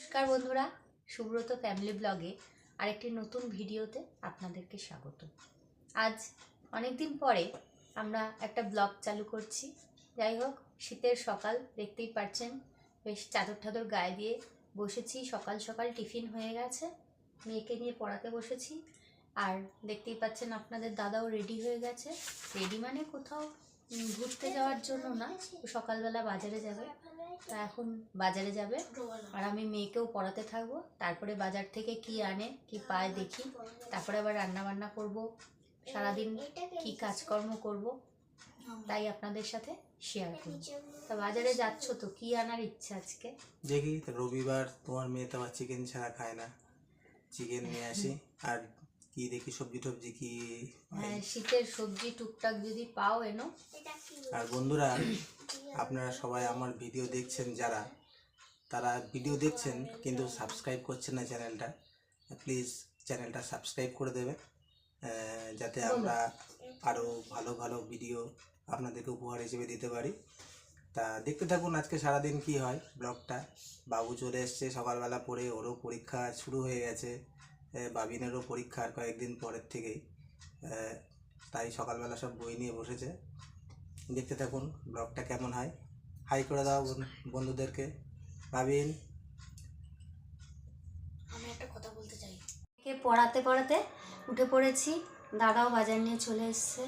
নমস্কার বন্ধুরা, সুব্রত ফ্যামিলি ব্লগে আরেকটি নতুন ভিডিওতে আপনাদেরকে স্বাগত। আজ অনেক দিন পরে আমরা একটা ব্লগ চালু করছি। যাই হোক, শীতের সকাল, দেখতেই পাচ্ছেন বেশ চাদর ঠাদর গায়ে দিয়ে বসেছি। সকাল সকাল টিফিন হয়ে গেছে, মেয়েকে নিয়ে পড়াতে বসেছি। আর দেখতেই পাচ্ছেন, আপনাদের দাদাও রেডি হয়ে গেছে। রেডি মানে কোথাও ঘুরতে যাওয়ার জন্য না, সকালবেলা বাজারে যাবে। তা এখন বাজারে যাবে। আর আমি মেয়েকেও পড়াতে থাকব। তারপরে বাজার থেকে কি আনে, কি পায় দেখি। তারপরে আবার রান্না বান্না করব। সারাদিন কি কাজকর্ম করব, তাই আপনাদের সাথে শেয়ার করব। তা বাজারে যাচ্ছ তো, কি আনার ইচ্ছা আজকে? দেখি, রবিবার তোমার মেয়ে তো আবার চিকেন ছাড়া খায় না। চিকেন নিয়ে আসি। আর কি দেখি সবজি টবজি কি হ্যাঁ, শীতের সবজি টুকটাক যদি পাও এনো। আর বন্ধুরা আপনারা সবাই আমার ভিডিও দেখছেন যারা তারা ভিডিও দেখছেন কিন্তু সাবস্ক্রাইব করছেন না চ্যানেলটা প্লিজ চ্যানেলটা সাবস্ক্রাইব করে দেবেন আহ, যাতে আমরা আরও ভালো ভালো ভিডিও আপনাদেরকে উপহার হিসেবে দিতে পারি। তা দেখতে থাকুন আজকে সারাদিন কি হয় ব্লগটা। বাবু চলে এসছে সকালবেলা পড়ে ওরও পরীক্ষা শুরু হয়ে গেছে। বাবিনেরও পরীক্ষা আর কয়েকদিন পরের থেকেই। তাই সকালবেলা সব বই নিয়ে বসেছে। দেখতে থাকুন, ব্লগটা কেমন হয়। হাই করে দাও বন্ধুদেরকে। বাবিন। আমি একটা কথা বলতে চাই। কে পড়াতে পড়াতে উঠে পড়েছি, দাদাও বাজার নিয়ে চলে এসছে।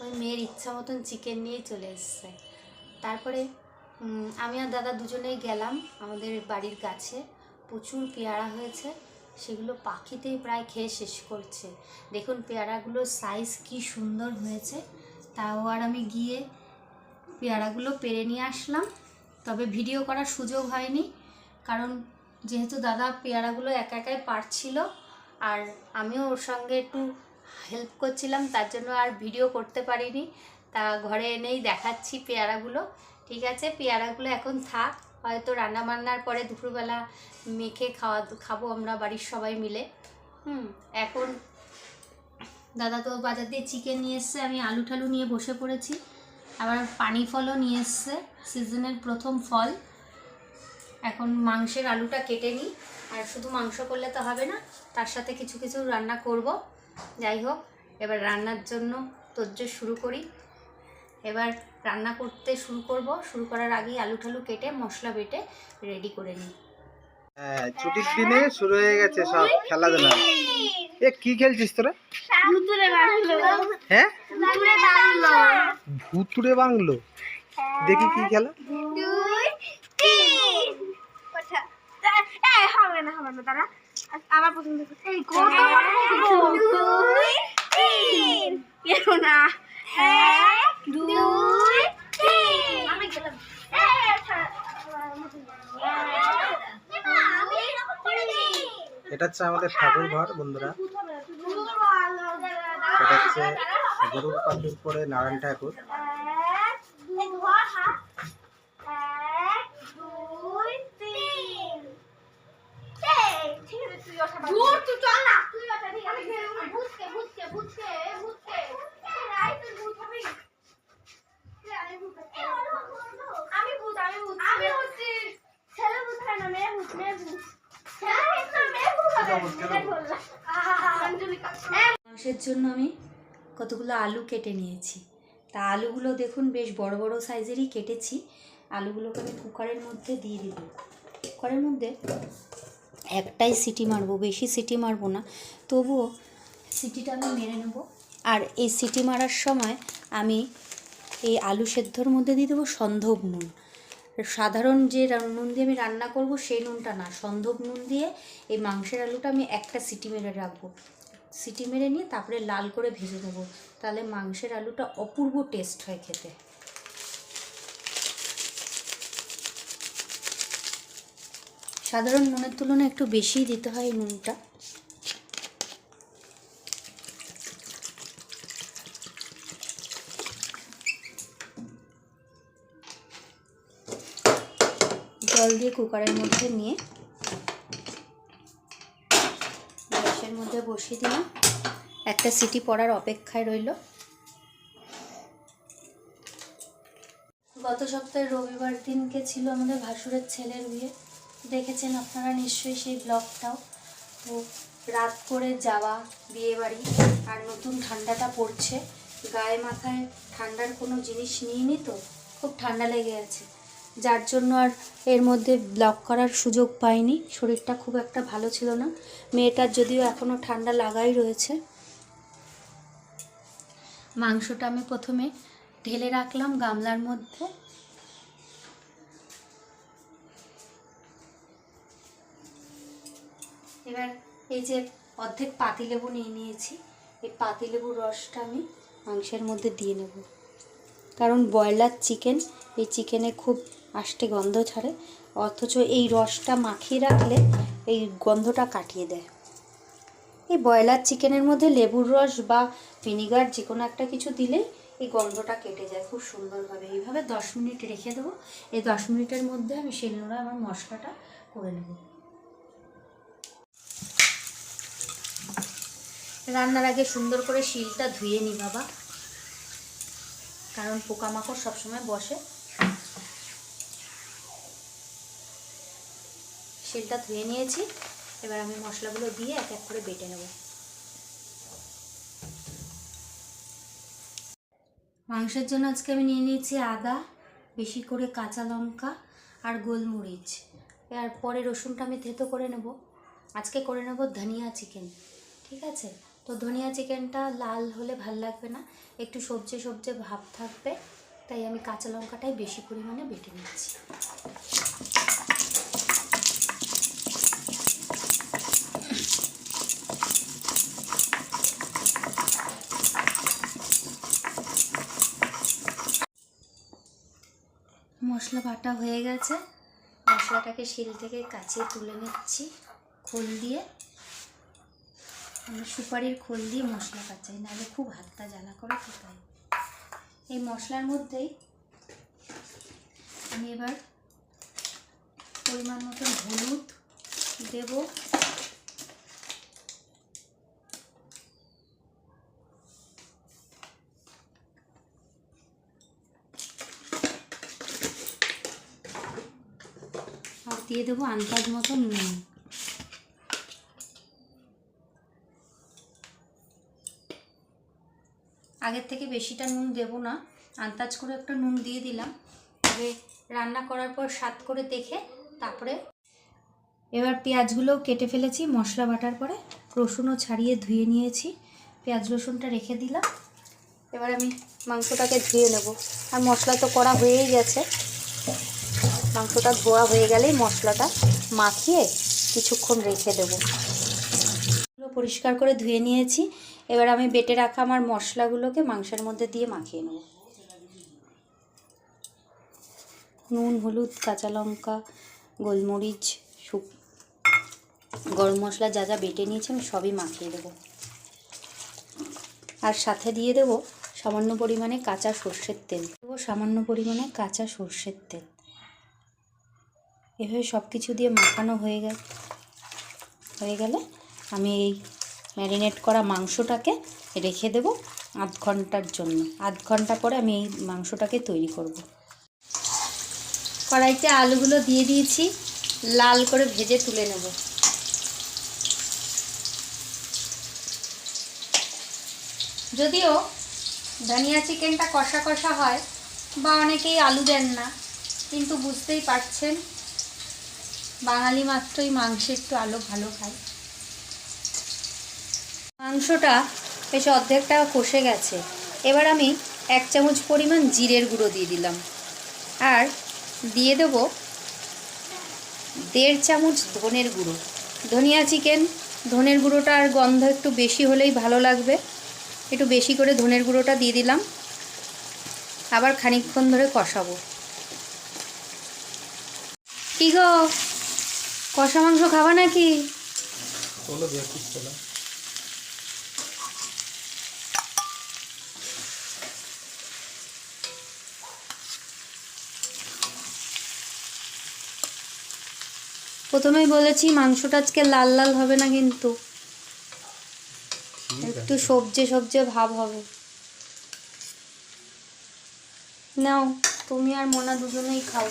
ওই মেয়ের ইচ্ছা মতন চিকেন নিয়ে চলে এসছে। তারপরে আমি আর দাদা দুজনেই গেলাম আমাদের বাড়ির কাছে। প্রচুর পেয়ারা হয়েছে। সেগুলো পাখিতেই প্রায় খেয়ে শেষ করছে। দেখুন পেয়ারাগুলোর সাইজ কি সুন্দর হয়েছে। তাও আর আমি গিয়ে পেয়ারাগুলো পেরে নিয়ে আসলাম। তবে ভিডিও করার সুযোগ হয়নি। কারণ যেহেতু দাদা পেয়ারাগুলো একা একাই পারছিল, আর আমিও ওর সঙ্গে একটু হেল্প করছিলাম, তার জন্য আর ভিডিও করতে পারিনি। তা ঘরে এনেই দেখাচ্ছি পেয়ারাগুলো। ঠিক আছে, পেয়ারাগুলো এখন থাক। হয়তো রান্না বান্নার পরে দুপুরবেলা মেখে খাওয়া খাব আমরা বাড়ির সবাই মিলে। হুম, এখন দাদা তো বাজার দিয়ে চিকেন নিয়ে এসছে, আমি আলু ঠালু নিয়ে বসে পড়েছি। আবার পানি ফলও নিয়ে এসছে, সিজনের প্রথম ফল। এখন মাংসের আলুটা কেটে নিই, আর শুধু মাংস করলে তো হবে না, তার সাথে কিছু কিছু রান্না করব। যাই হোক, এবার রান্নার জন্য তোজ্জোর শুরু করি। এবার রান্না করতে শুরু করব। শুরু করার আগেই আলু ঠালু কেটে মশলা বেটে রেডি করে নিই। হ্যাঁ ছুটির দিনে শুরু হয়ে গেছে সব খেলাধুলা। এ কি খেলছিস তোরা? হ্যাঁ? ভুতুরে বাংলো। দেখি কি খেলা। হবে না হবে না তারা আবার প্রথম থেকে এই দুই তিন। না। এক এটা হচ্ছে আমাদের ঠাকুর ঘর, বন্ধুরা। এটা হচ্ছে গরুর পাখির পরে নারায়ণ ঠাকুর। তুই চল না তুই ওটা দিকে আমি ভূতকে ভূতকে ভূতকে ভূতকে রাই তুই ভূত হবি আমি ভূত আমি ভূত আমি ভূত আমি হচ্ছি ছেলে ভূত হয় না মেয়ে ভূত মেয়ে ভূত ছেলে ভূত না মেয়ে ভূত হবে মেয়ে বললাম অঞ্জলিকা মাংসের জন্য আমি কতগুলো আলু কেটে নিয়েছি। তা আলুগুলো দেখুন বেশ বড় বড় সাইজেরই কেটেছি। আলুগুলোকে আমি কুকারের মধ্যে দিয়ে দিব। কুকারের মধ্যে একটাই সিটি মারবো, বেশি সিটি মারবো না। তবুও সিটিটা আমি মেরে নেব। আর এই সিটি মারার সময় আমি এই আলু সেদ্ধর মধ্যে দিয়ে দেবো সন্ধব নুন সাধারণ যে নুন দিয়ে আমি রান্না করব সেই নুনটা না, সন্ধব নুন দিয়ে এই মাংসের আলুটা আমি একটা সিটি মেরে রাখব। সিটি মেরে নিয়ে তারপরে লাল করে ভেজে নেব। তাহলে মাংসের আলুটা অপূর্ব টেস্ট হয় খেতে। সাধারণ নুনের তুলনায় একটু বেশিই দিতে হয় নুনটা। জল দিয়ে কুকারের মধ্যে নিয়ে গ্যাসের মধ্যে বসিয়ে দিলাম। একটা সিটি পড়ার অপেক্ষায় রইল। গত সপ্তাহে রবিবার দিনকে ছিল আমাদের ভাসুরের ছেলের বিয়ে। দেখেছেন আপনারা নিশ্চয়ই সেই ব্লগটাও। তো রাত করে যাওয়া বিয়ে বাড়ি আর নতুন ঠান্ডাটা পড়ছে। গায়ে মাথায় ঠান্ডার কোনো জিনিস নিইনি তো? খুব ঠান্ডা লেগে আছে। যার জন্য আর এর মধ্যে ব্লগ করার সুযোগ পাইনি। শরীরটা খুব একটা ভালো ছিল না। মেয়েটার যদিও এখনও ঠান্ডা লাগাই রয়েছে। মাংসটা আমি প্রথমে ঢেলে রাখলাম গামলার মধ্যে। এবার এই যে অর্ধেক পাতিলেবু নিয়ে নিয়েছি। এই পাতিলেবুর রসটা আমি মাংসের মধ্যে দিয়ে নেব। কারণ ব্রয়লার চিকেন, এই চিকেনে খুব আষ্টে গন্ধ ছাড়ে, অথচ এই রসটা মাখিয়ে রাখলে এই গন্ধটা কাটিয়ে দেয়। এই ব্রয়লার চিকেনের মধ্যে লেবুর রস বা ভিনিগার যে কোনো একটা কিছু দিলেই এই গন্ধটা কেটে যায় খুব সুন্দরভাবে। এইভাবে দশ মিনিট রেখে দেবো। এই দশ মিনিটের মধ্যে আমি শিলনোড়া আমার মশলাটা করে নেব। রান্নার আগে সুন্দর করে শিলটা ধুয়ে নি বাবা। কারণ পোকামাকড় সবসময় বসে। শিলটা ধুয়ে নিয়েছি। এবার আমি মশলাগুলো দিয়ে এক এক করে বেটে নেব। মাংসের জন্য আজকে আমি নিয়ে নিয়েছি আদা, বেশি করে কাঁচা লঙ্কা আর গোলমরিচ। আর পরে রসুনটা আমি থেতো করে নেব। আজকে করে নেব ধনিয়া চিকেন, ঠিক আছে? তো ধনিয়া চিকেনটা লাল হলে ভালো লাগবে না, একটু সবজি সবজি ভাব থাকবে, তাই আমি কাঁচা লঙ্কাটাই বেশি পরিমাণে বেটে নিচ্ছি। মশলা বাটা হয়ে গেছে। মশলাটাকে শিল থেকে কাচিয়ে তুলে নিচ্ছি খোল দিয়ে। আমি সুপারির খোল দিয়ে মশলা কাচাই নাহলে খুব হাতটা জ্বালা করে কোথায়? এই মশলার মধ্যেই আমি এবার পরিমাণ মতন হলুদ দেব। দিয়ে দেবো আন্দাজ মতো নুন। আগের থেকে বেশিটা নুন দেব না, আন্দাজ করে একটা নুন দিয়ে দিলাম। তবে রান্না করার পর স্বাদ করে দেখে তারপরে এবার পেঁয়াজগুলো কেটে ফেলেছি, মশলা বাটার পরে রসুনও ছাড়িয়ে ধুয়ে নিয়েছি। পেঁয়াজ রসুনটা রেখে দিলাম। এবার আমি মাংসটাকে ধুয়ে নেব। আর মশলা তো করা হয়েই গেছে। মাংসটা ধোয়া হয়ে গেলেই মশলাটা মাখিয়ে কিছুক্ষণ রেখে দেবো। পরিষ্কার করে ধুয়ে নিয়েছি। এবার আমি বেটে রাখা আমার মশলাগুলোকে মাংসের মধ্যে দিয়ে মাখিয়ে নেব। নুন, হলুদ, কাঁচা লঙ্কা, গোলমরিচ, শুক, গরম মশলা যা যা বেটে নিয়েছি আমি সবই মাখিয়ে দেবো। আর সাথে দিয়ে দেবো সামান্য পরিমাণে কাঁচা সর্ষের তেল। দেবো সামান্য পরিমাণে কাঁচা সর্ষের তেল। এভাবে সব কিছু দিয়ে মাখানো হয়ে গেল। হয়ে গেলে আমি এই ম্যারিনেট করা মাংসটাকে রেখে দেব আধ ঘণ্টার জন্য। আধ ঘণ্টা পরে আমি এই মাংসটাকে তৈরি করব। কড়াইতে আলুগুলো দিয়ে দিয়েছি, লাল করে ভেজে তুলে নেব। যদিও ধনিয়া চিকেনটা কষা কষা হয় বা অনেকেই আলু দেন না, কিন্তু বুঝতেই পারছেন বাঙালি মাত্রই মাংসে একটু আলো ভালো খায়। মাংসটা বেশ অর্ধেকটা কষে গেছে। এবার আমি এক চামচ পরিমাণ জিরের গুঁড়ো দিয়ে দিলাম। আর দিয়ে দেব দেড় চামচ ধনের গুঁড়ো। ধনিয়া চিকেন, ধনের গুঁড়োটার গন্ধ একটু বেশি হলেই ভালো লাগবে। একটু বেশি করে ধনের গুঁড়োটা দিয়ে দিলাম। আবার খানিকক্ষণ ধরে কষাবো। কি গো? কষা মাংস খাবা নাকি? প্রথমেই বলেছি মাংসটা আজকে লাল লাল হবে না কিন্তু। একটু সবজে সবজে ভাব হবে। নাও তুমি আর মোনা দুজনেই খাও।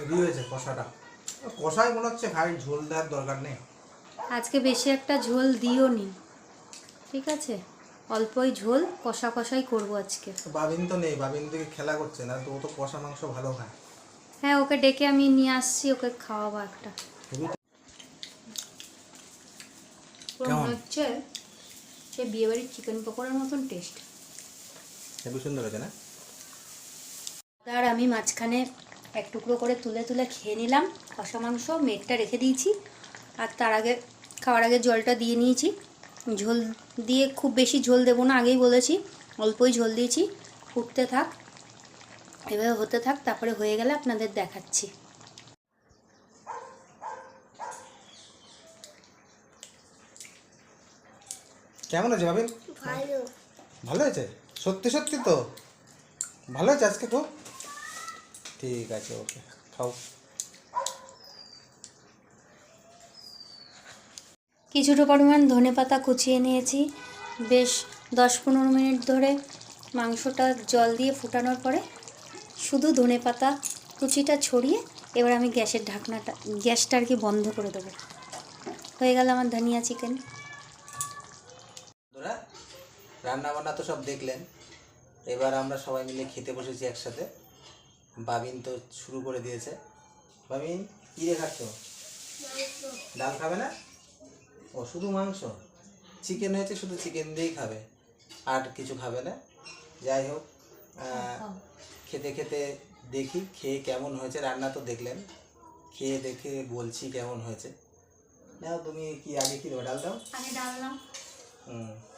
হেভি হয়েছে কষাটা। কষাই মনে হচ্ছে ভাই ঝোল দেওয়ার দরকার নেই। আজকে বেশি একটা ঝোল দিও নি। ঠিক আছে? অল্পই ঝোল কষা কষাই করব আজকে। বাবিন তো নেই বাবিন দিকে খেলা করছে না তো ও তো কষা মাংস ভালো খায়। হ্যাঁ ওকে ডেকে আমি নিয়ে আসছি ওকে খাওয়াবো একটা? মনে হচ্ছে সে বিয়েবাড়ির চিকেন পকোড়ার মতন টেস্ট হেভি সুন্দর হয়েছে না? আর আমি মাঝখানে এক টুকরো করে তুলে তুলে খেয়ে নিলাম। কষা মাংস মেঘটা রেখে দিয়েছি। আর তার আগে খাওয়ার আগে জলটা দিয়ে নিয়েছি। ঝোল দিয়ে খুব বেশি ঝোল দেবো না আগেই বলেছি। অল্পই ঝোল দিয়েছি। ফুটতে থাক এভাবে হতে থাক তারপরে হয়ে গেলে আপনাদের দেখাচ্ছি। কেমন আছে বাবিন ভালো। ভালো হয়েছে সত্যি সত্যি তো। ভালো হয়েছে আজকে খুব? ঠিক আছে ওকে। খাও। কিছুটা পরিমাণ ধনে পাতা কুচিয়ে নিয়েছি। বেশ দশ পনেরো মিনিট ধরে মাংসটা জল দিয়ে ফুটানোর পরে শুধু ধনে পাতা কুচিটা ছড়িয়ে এবার আমি গ্যাসের ঢাকনাটা গ্যাসটা আর কি বন্ধ করে দেবো। হয়ে গেল আমার ধনিয়া চিকেন। রান্না বান্না তো সব দেখলেন। এবার আমরা সবাই মিলে খেতে বসেছি একসাথে। বাবিন তো শুরু করে দিয়েছে। বাবিন কী রে খাচ্ছ? ডাল খাবে না? ও শুধু মাংস? চিকেন হয়েছে শুধু চিকেন দিয়েই খাবে। আর কিছু খাবে না। যাই হোক খেতে খেতে দেখি খেয়ে কেমন হয়েছে। রান্না তো দেখলেন। খেয়ে দেখে বলছি কেমন হয়েছে। নাও তুমি কি আগে কি ডাল দাও। আমি ডাললাম হুম।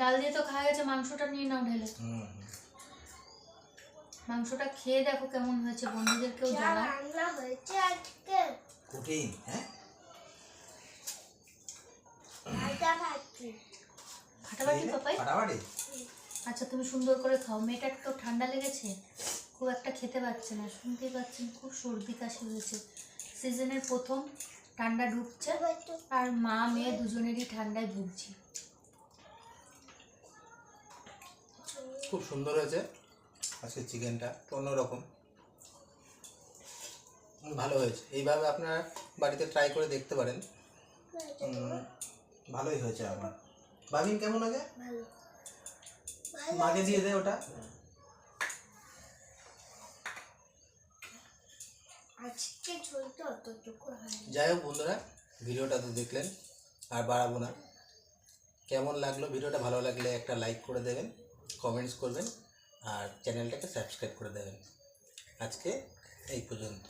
ডাল দিয়ে তো খাওয়া গেছে মাংসটা নিয়ে নাও ঢেলে। মাংসটা খেয়ে দেখো কেমন হয়েছে বন্ধুদেরকেও জানাও। রান্না হয়েছে আজকে। কঠিন হ্যাঁ? ফাটাফাটি পাপাই ফাটাফাটি? আচ্ছা তুমি সুন্দর করে খাও। মেয়েটার তো ঠান্ডা লেগেছে খুব একটা খেতে পারছে না। শুনতেই পাচ্ছেন খুব সর্দি কাশি হয়েছে। সিজনের প্রথম ঠান্ডা ঢুকছে আর মা মেয়ে দুজনেরই ঠান্ডায় ভুগছি। খুব সুন্দর হয়েছে। আজকে চিকেনটা অন্যরকম। ভালো হয়েছে। এইভাবে আপনারা বাড়িতে ট্রাই করে দেখতে পারেন। ভালোই হয়েছে আমার। বাবিন কেমন আছে ভালো। মাকে দিয়ে দে ওটা। যাই হোক বন্ধুরা ভিডিওটা তো দেখলেন আর বাড়াবো না। কেমন লাগল? ভিডিওটা ভালো লাগলে একটা লাইক করে দেবেন। কমেন্টস করবেন আর চ্যানেলটাকে সাবস্ক্রাইব করে দেবেন। আজকে এই পর্যন্ত।